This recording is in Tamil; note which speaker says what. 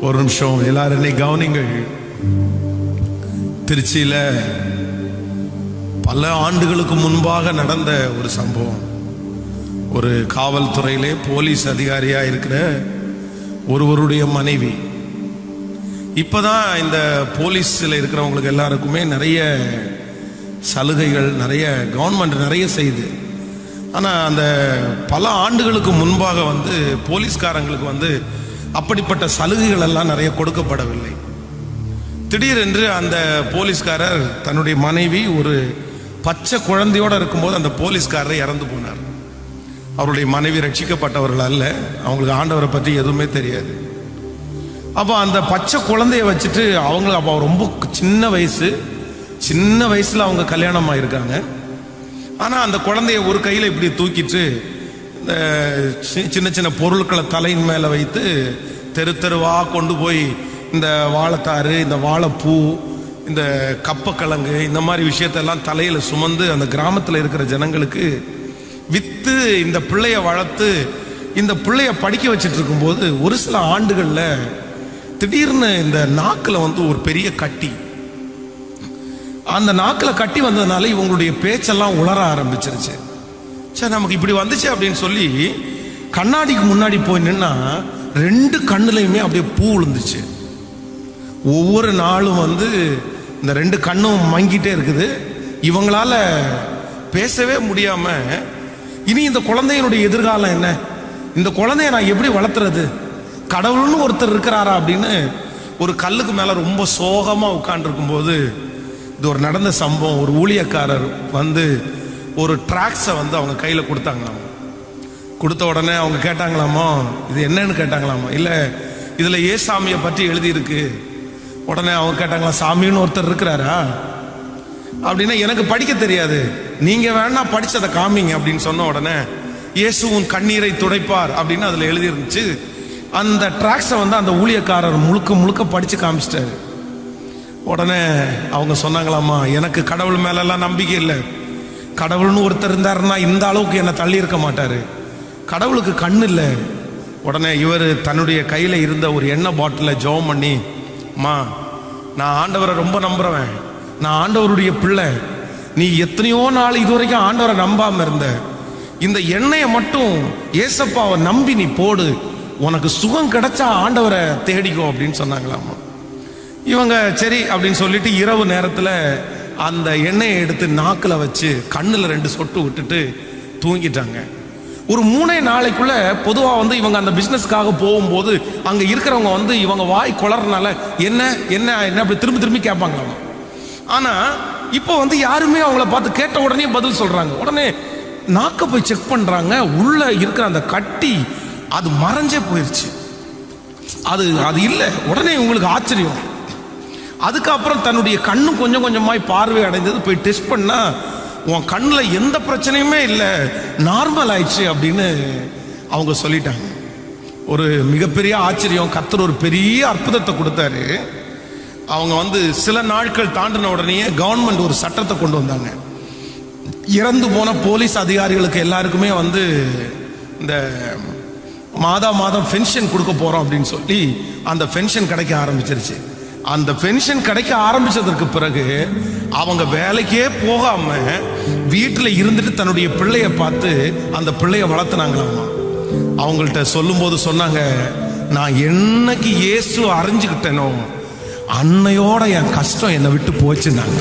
Speaker 1: ஒரு நிமிஷம் எல்லாரும் என்னை கவனிங்கள். திருச்சியில பல ஆண்டுகளுக்கு முன்பாக நடந்த ஒரு சம்பவம். ஒரு காவல்துறையிலே போலீஸ் அதிகாரியா இருக்கிற ஒருவருடைய மனைவி. இப்பதான் இந்த போலீஸ்ல இருக்கிறவங்களுக்கு எல்லாருக்குமே நிறைய சலுகைகள் நிறைய கவர்மெண்ட் நிறைய செய்யுது. ஆனால் அந்த பல ஆண்டுகளுக்கு முன்பாக வந்து போலீஸ்காரங்களுக்கு வந்து அப்படிப்பட்ட சலுகைகள் எல்லாம் நிறைய கொடுக்கப்படவில்லை. திடீரென்று அந்த போலீஸ்காரர் தன்னுடைய மனைவி ஒரு பச்சை குழந்தையோட இருக்கும்போது அந்த போலீஸ்காரர் இறந்து போனார். அவருடைய மனைவி ரட்சிக்கப்பட்டவர்கள் அல்ல. அவங்களுக்கு ஆண்டவரை பற்றி எதுவுமே தெரியாது. அப்போ அந்த பச்சை குழந்தைய வச்சுட்டு அவங்க அப்போ ரொம்ப சின்ன வயசு சின்ன வயசில் அவங்க கல்யாணம் ஆயிருக்காங்க ஆனால் அந்த குழந்தைய ஒரு கையில் இப்படி தூக்கிட்டு சின்ன சின்ன பொருட்களை தலையின் மேலே வைத்து தெரு தெருவாக கொண்டு போய் இந்த வாழைத்தாறு இந்த வாழைப்பூ இந்த கப்பக்கிழங்கு இந்த மாதிரி விஷயத்தெல்லாம் தலையில் சுமந்து அந்த கிராமத்தில் இருக்கிற ஜனங்களுக்கு விற்று இந்த பிள்ளைய வளர்த்து இந்த பிள்ளைய படிக்க வச்சுட்டு இருக்கும்போது ஒரு சில ஆண்டுகளில் திடீர்னு இந்த நாக்கில் வந்து ஒரு பெரிய கட்டி. அந்த நாக்கில் கட்டி வந்ததுனால இவங்களுடைய பேச்செல்லாம் உளர ஆரம்பிச்சிருச்சு. சரி நமக்கு இப்படி வந்துச்சு அப்படின்னு சொல்லி கண்ணாடிக்கு முன்னாடி போய் நின்னா ரெண்டு கண்ணுலையுமே அப்படியே பூ விழுந்துச்சு. ஒவ்வொரு நாளும் வந்து இந்த ரெண்டு கண்ணும் மங்கிட்டே இருக்குது. இவங்களால பேசவே முடியாம இனி இந்த குழந்தையினுடைய எதிர்காலம் என்ன? இந்த குழந்தைய நான் எப்படி வளர்த்துறது? கடவுள்னு ஒருத்தர் இருக்கிறாரா அப்படின்னு ஒரு கல்லுக்கு மேல ரொம்ப சோகமா உட்காந்துருக்கும் போது இது ஒரு நடந்த சம்பவம். ஒரு ஊழியக்காரர் வந்து ஒரு ட்ராக்ஸை வந்து அவங்க கையில் கொடுத்தாங்களாம். கொடுத்த உடனே அவங்க கேட்டாங்களாமா இது என்னன்னு கேட்டாங்களாமா. இதில் ஏ சாமியை பற்றி எழுதியிருக்கு. உடனே அவங்க கேட்டாங்களா சாமின்னு ஒருத்தர் இருக்கிறாரா? அப்படின்னா எனக்கு படிக்க தெரியாது. நீங்கள் வேணா படித்ததை காமிங்க அப்படின்னு சொன்ன உடனே இயேசு உன் கண்ணீரை துடைப்பார் அப்படின்னு அதில் எழுதியிருந்துச்சு. அந்த ட்ராக்ஸை வந்து அந்த ஊழியக்காரர் முழுக்க முழுக்க படித்து காமிச்சிட்டாரு. உடனே அவங்க சொன்னாங்களாமா எனக்கு கடவுள் மேலெல்லாம் நம்பிக்கை இல்லை. கடவுள்னு ஒருத்தர் இருந்தாருன்னா இந்த அளவுக்கு என்னை தள்ளி இருக்க மாட்டார். கடவுளுக்கு கண் இல்லை. உடனே இவர் தன்னுடைய கையில் இருந்த ஒரு எண்ணெய் பாட்டிலை ஜெபம் பண்ணி அம்மா நான் ஆண்டவரை ரொம்ப நம்புகிறவன் நான் ஆண்டவருடைய பிள்ளை. நீ எத்தனையோ நாள் இதுவரைக்கும் ஆண்டவரை நம்பாமல் இருந்த. இந்த எண்ணெயை மட்டும் ஏசப்பாவை நம்பி நீ போடு. உனக்கு சுகம் கிடைச்சா ஆண்டவரை தேடிக்கும் அப்படின்னு சொன்னாங்களாமா. இவங்க சரி அப்படின்னு சொல்லிட்டு இரவு நேரத்தில் அந்த எண்ணெயை எடுத்து நாக்கில் வச்சு கண்ணில் ரெண்டு சொட்டு விட்டுட்டு தூங்கிட்டாங்க. ஒரு மூணே நாளைக்குள்ள பொதுவாக வந்து இவங்க அந்த பிஸ்னஸ்க்காக போகும்போது அங்கே இருக்கிறவங்க வந்து இவங்க வாய் குளறனால என்ன என்ன என்ன அப்படி திரும்பி திரும்பி கேட்பாங்களாம்? ஆனால் இப்போ வந்து யாருமே அவங்கள பார்த்து கேட்ட உடனே பதில் சொல்கிறாங்க உடனே நாக்க போய் செக் பண்ணுறாங்க உள்ளே இருக்கிற அந்த கட்டி அது மறைஞ்சே போயிடுச்சு அது அது இல்லை. உடனே உங்களுக்கு ஆச்சரியம். அதுக்கப்புறம் தன்னுடைய கண்ணும் கொஞ்சம் கொஞ்சமாய் பார்வை அடைந்தது. போய் டெஸ்ட் பண்ணா உன் கண்ணில் எந்த பிரச்சனையுமே இல்லை. நார்மல் ஆயிடுச்சு அப்படின்னு அவங்க சொல்லிட்டாங்க. ஒரு மிகப்பெரிய ஆச்சரியம். கத்தர் ஒரு பெரிய அற்புதத்தை கொடுத்தாரு. அவங்க வந்து சில நாட்கள் தாண்டின உடனே கவர்மெண்ட் ஒரு சட்டத்தை கொண்டு வந்தாங்க. இறந்து போன போலீஸ் அதிகாரிகளுக்கு எல்லாருக்குமே வந்து இந்த மாதா மாதம் பென்ஷன் கொடுக்க போகிறோம் அப்படின்னு சொல்லி அந்த பென்ஷன் கிடைக்க ஆரம்பிச்சிருச்சு. அந்த பென்ஷன் கிடைக்க ஆரம்பிச்சதற்கு பிறகு அவங்க வேலைக்கே போகாம வீட்டில் இருந்துட்டு தன்னுடைய பிள்ளைய பார்த்து அந்த பிள்ளைய வளர்த்துனாங்களாமா. அவங்கள்ட்ட சொல்லும்போது சொன்னாங்க நான் என்னைக்கு இயேசு அறிஞ்சுக்கிட்டேனோ அன்னையோட என் கஷ்டம் என்னை விட்டு போச்சுன்னாங்க.